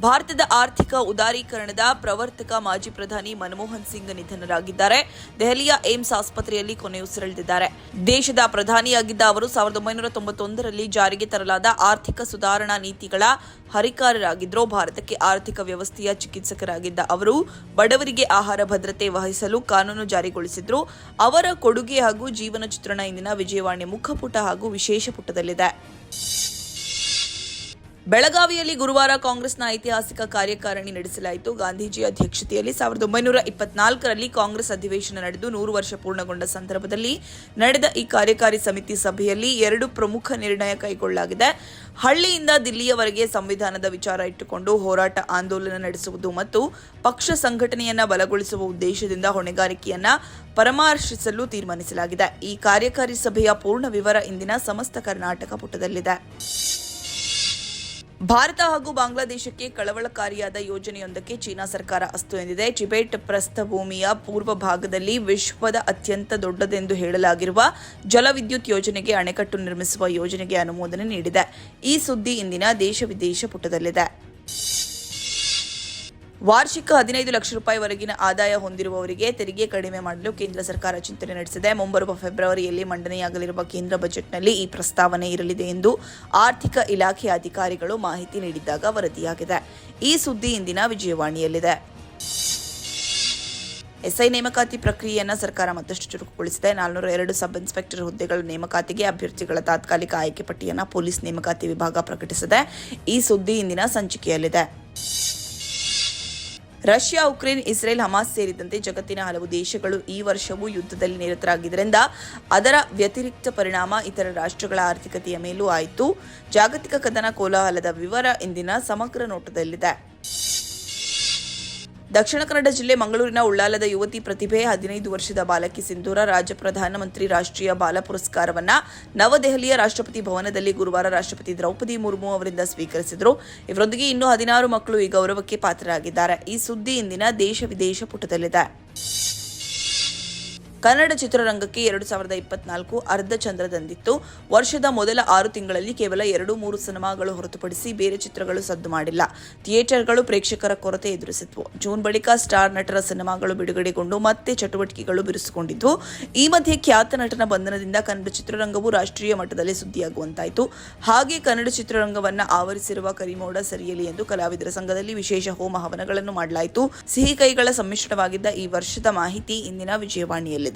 ಭಾರತದ ಆರ್ಥಿಕ ಉದಾರೀಕರಣದ ಪ್ರವರ್ತಕ ಮಾಜಿ ಪ್ರಧಾನಿ ಮನಮೋಹನ್ ಸಿಂಗ್ ನಿಧನರಾಗಿದ್ದಾರೆ. ದೆಹಲಿಯ ಏಮ್ಸ್ ಆಸ್ಪತ್ರೆಯಲ್ಲಿ ಕೊನೆಯುಸಿರೆಳೆದಿದ್ದಾರೆ. ದೇಶದ ಪ್ರಧಾನಿಯಾಗಿದ್ದ ಅವರು ಸಾವಿರದ ಒಂಬೈನೂರ ತೊಂಬತ್ತೊಂದರಲ್ಲಿ ಜಾರಿಗೆ ತರಲಾದ ಆರ್ಥಿಕ ಸುಧಾರಣಾ ನೀತಿಗಳ ಹರಿಕಾರರಾಗಿದ್ದರು. ಭಾರತಕ್ಕೆ ಆರ್ಥಿಕ ವ್ಯವಸ್ಥೆಯ ಚಿಕಿತ್ಸಕರಾಗಿದ್ದ ಅವರು ಬಡವರಿಗೆ ಆಹಾರ ಭದ್ರತೆ ವಹಿಸಲು ಕಾನೂನು ಜಾರಿಗೊಳಿಸಿದ್ರು. ಅವರ ಕೊಡುಗೆ ಹಾಗೂ ಜೀವನ ಚಿತ್ರಣ ಇಂದಿನ ವಿಜಯವಾಣಿ ಮುಖಪುಟ ಹಾಗೂ ವಿಶೇಷ ಪುಟದಲ್ಲಿದೆ ಬೆಳಗಾವಿಯಲ್ಲಿ ಗುರುವಾರ ಕಾಂಗ್ರೆಸ್ನ ಐತಿಹಾಸಿಕ ಕಾರ್ಯಕಾರಿಣಿ ನಡೆಸಲಾಯಿತು. ಗಾಂಧೀಜಿ ಅಧ್ಯಕ್ಷತೆಯಲ್ಲಿ ಸಾವಿರದ ಒಂಬೈನೂರ ಇಪ್ಪತ್ನಾಲ್ಕರಲ್ಲಿ ಕಾಂಗ್ರೆಸ್ ಅಧಿವೇಶನ ನಡೆದು ನೂರು ವರ್ಷ ಪೂರ್ಣಗೊಂಡ ಸಂದರ್ಭದಲ್ಲಿ ನಡೆದ ಈ ಕಾರ್ಯಕಾರಿ ಸಮಿತಿ ಸಭೆಯಲ್ಲಿ ಎರಡು ಪ್ರಮುಖ ನಿರ್ಣಯ ಕೈಗೊಳ್ಳಲಾಗಿದೆ. ಹಳ್ಳಿಯಿಂದ ದಿಲ್ಲಿಯವರೆಗೆ ಸಂವಿಧಾನದ ವಿಚಾರ ಇಟ್ಟುಕೊಂಡು ಹೋರಾಟ ಆಂದೋಲನ ನಡೆಸುವುದು ಮತ್ತು ಪಕ್ಷ ಸಂಘಟನೆಯನ್ನ ಬಲಗೊಳಿಸುವ ಉದ್ದೇಶದಿಂದ ಹೊಣೆಗಾರಿಕೆಯನ್ನ ಪರಾಮರ್ಶಿಸಲು ತೀರ್ಮಾನಿಸಲಾಗಿದೆ. ಈ ಕಾರ್ಯಕಾರಿ ಸಭೆಯ ಪೂರ್ಣ ವಿವರ ಇಂದಿನ ಸಮಸ್ತ ಕರ್ನಾಟಕ ಪುಟದಲ್ಲಿದೆ. ಭಾರತ ಹಾಗೂ ಬಾಂಗ್ಲಾದೇಶಕ್ಕೆ ಕಳವಳಕಾರಿಯಾದ ಯೋಜನೆಯೊಂದಕ್ಕೆ ಚೀನಾ ಸರ್ಕಾರ ಅಸ್ತು ಎಂದಿದೆ. ಟಿಬೆಟ್ ಪ್ರಸ್ಥಭೂಮಿಯ ಪೂರ್ವ ಭಾಗದಲ್ಲಿ ವಿಶ್ವದ ಅತ್ಯಂತ ದೊಡ್ಡದೆಂದು ಹೇಳಲಾಗಿರುವ ಜಲವಿದ್ಯುತ್ ಯೋಜನೆಗೆ ಅಣೆಕಟ್ಟು ನಿರ್ಮಿಸುವ ಯೋಜನೆಗೆ ಅನುಮೋದನೆ ನೀಡಿದೆ. ಈ ಸುದ್ದಿ ಇಂದಿನ ದೇಶ ವಿದೇಶ ಪುಟದಲ್ಲಿದೆ. ವಾರ್ಷಿಕ ಹದಿನೈದು ಲಕ್ಷ ರೂಪಾಯಿವರೆಗಿನ ಆದಾಯ ಹೊಂದಿರುವವರಿಗೆ ತೆರಿಗೆ ಕಡಿಮೆ ಮಾಡಲು ಕೇಂದ್ರ ಸರ್ಕಾರ ಚಿಂತನೆ ನಡೆಸಿದೆ. ಮುಂಬರುವ ಫೆಬ್ರವರಿಯಲ್ಲಿ ಮಂಡನೆಯಾಗಲಿರುವ ಕೇಂದ್ರ ಬಜೆಟ್ನಲ್ಲಿ ಈ ಪ್ರಸ್ತಾವನೆ ಇರಲಿದೆ ಎಂದು ಆರ್ಥಿಕ ಇಲಾಖೆ ಅಧಿಕಾರಿಗಳು ಮಾಹಿತಿ ನೀಡಿದ್ದಾಗ ವರದಿಯಾಗಿದೆ. ಈ ಸುದ್ದಿ ಇಂದಿನ ವಿಜಯವಾಣಿಯಲ್ಲಿದೆ. ಎಸ್ಐ ನೇಮಕಾತಿ ಪ್ರಕ್ರಿಯೆಯನ್ನು ಸರ್ಕಾರ ಮತ್ತಷ್ಟು ಚುರುಕುಗೊಳಿಸಿದೆ. ನಾಲ್ನೂರ ಎರಡು ಸಬ್ ಇನ್ಸ್ಪೆಕ್ಟರ್ ಹುದ್ದೆಗಳ ನೇಮಕಾತಿಗೆ ಅಭ್ಯರ್ಥಿಗಳ ತಾತ್ಕಾಲಿಕ ಆಯ್ಕೆ ಪಟ್ಟಿಯನ್ನು ಪೊಲೀಸ್ ನೇಮಕಾತಿ ವಿಭಾಗ ಪ್ರಕಟಿಸಿದೆ. ಈ ಸುದ್ದಿ ಇಂದಿನ ಸಂಚಿಕೆಯಲ್ಲಿದೆ. ರಷ್ಯಾ, ಉಕ್ರೇನ್, ಇಸ್ರೇಲ್, ಹಮಾಸ್ ಸೇರಿದಂತೆ ಜಗತ್ತಿನ ಹಲವು ದೇಶಗಳು ಈ ವರ್ಷವೂ ಯುದ್ಧದಲ್ಲಿ ನಿರತರಾಗಿದ್ದರಿಂದ ಅದರ ವ್ಯತಿರಿಕ್ತ ಪರಿಣಾಮ ಇತರ ರಾಷ್ಟ್ರಗಳ ಆರ್ಥಿಕತೆಯ ಮೇಲೂ ಆಯಿತು. ಜಾಗತಿಕ ಕದನ ಕೋಲಾಹಲದ ವಿವರ ಇಂದಿನ ಸಮಗ್ರ ನೋಟದಲ್ಲಿದೆ. ದಕ್ಷಿಣ ಕನ್ನಡ ಜಿಲ್ಲೆ ಮಂಗಳೂರಿನ ಉಳ್ಳಾಲದ ಯುವತಿ ಪ್ರತಿಭೆ ಹದಿನೈದು ವರ್ಷದ ಬಾಲಕಿ ಸಿಂಧೂರ ರಾಜ್ಯ ಪ್ರಧಾನಮಂತ್ರಿ ರಾಷ್ಟ್ರೀಯ ಬಾಲ ಪುರಸ್ಕಾರವನ್ನು ನವದೆಹಲಿಯ ರಾಷ್ಟ್ರಪತಿ ಭವನದಲ್ಲಿ ಗುರುವಾರ ರಾಷ್ಟ್ರಪತಿ ದ್ರೌಪದಿ ಮುರ್ಮು ಅವರಿಂದ ಸ್ವೀಕರಿಸಿದರು. ಇವರೊಂದಿಗೆ ಇನ್ನೂ ಹದಿನಾರು ಮಕ್ಕಳು ಈ ಗೌರವಕ್ಕೆ ಪಾತ್ರರಾಗಿದ್ದಾರೆ. ಈ ಸುದ್ದಿ ಇಂದಿನ ದೇಶ ವಿದೇಶ ಪುಟದಲ್ಲಿದೆ. ಕನ್ನಡ ಚಿತ್ರರಂಗಕ್ಕೆ ಎರಡು ಸಾವಿರದ ಇಪ್ಪತ್ನಾಲ್ಕು ಅರ್ಧ ಚಂದ್ರದಂದಿತ್ತು ವರ್ಷದ ಮೊದಲ ಆರು ತಿಂಗಳಲ್ಲಿ ಕೇವಲ ಎರಡು ಮೂರು ಸಿನಿಮಾಗಳು ಹೊರತುಪಡಿಸಿ ಬೇರೆ ಚಿತ್ರಗಳು ಸದ್ದು ಮಾಡಿಲ್ಲ. ಥಿಯೇಟರ್ಗಳು ಪ್ರೇಕ್ಷಕರ ಕೊರತೆ ಎದುರಿಸಿದ್ವು. ಜೂನ್ ಬಳಿಕ ಸ್ಟಾರ್ ನಟರ ಸಿನಿಮಾಗಳು ಬಿಡುಗಡೆಗೊಂಡು ಮತ್ತೆ ಚಟುವಟಿಕೆಗಳು ಬಿರುಸುಗೊಂಡಿದ್ವು ಈ ಮಧ್ಯೆ ಖ್ಯಾತ ನಟನ ಬಂಧನದಿಂದ ಕನ್ನಡ ಚಿತ್ರರಂಗವು ರಾಷ್ಟ್ರೀಯ ಮಟ್ಟದಲ್ಲಿ ಸುದ್ದಿಯಾಗುವಂತಾಯಿತು. ಹಾಗೆ ಕನ್ನಡ ಚಿತ್ರರಂಗವನ್ನ ಆವರಿಸಿರುವ ಕರಿಮೋಡ ಸರಿಯಲಿ ಎಂದು ಕಲಾವಿದರ ಸಂಘದಲ್ಲಿ ವಿಶೇಷ ಹೋಮ ಹವನಗಳನ್ನು ಮಾಡಲಾಯಿತು. ಸಿಹಿ ಕೈಗಳ ಸಮ್ಮಿಶ್ರಣವಾಗಿದ್ದ ಈ ವರ್ಷದ ಮಾಹಿತಿ ಇಂದಿನ ವಿಜಯವಾಣಿಯಲ್ಲಿದೆ.